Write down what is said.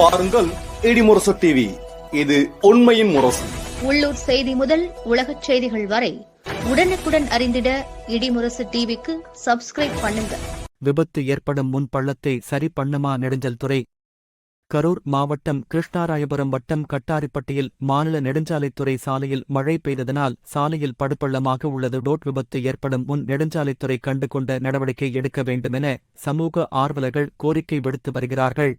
பாருங்கள் இடிமுரசு டிவி இது உண்மையின் முரசு. உள்ளூர் செய்தி முதல் உலகச் செய்திகள் வரை உடனுக்குடன் அறிந்திட இடிமுரசு டிவிக்கு சப்ஸ்கிரைப் பண்ணுங்க. விபத்து ஏற்படும் முன் பள்ளத்தை சரி பண்ணுமா நெடுஞ்சல் துறை? கரூர் மாவட்டம் கிருஷ்ணாராயபுரம் வட்டம் கட்டாரிப்பட்டியில் மாநில நெடுஞ்சாலைத்துறை சாலையில் மழை பெய்ததனால் சாலையில் படுப்பள்ளமாக உள்ளது. டோட் விபத்து ஏற்படும் முன் நெடுஞ்சாலைத்துறை கண்டுகொண்ட நடவடிக்கை எடுக்க வேண்டுமென சமூக ஆர்வலர்கள் கோரிக்கை விடுத்து வருகிறார்கள்.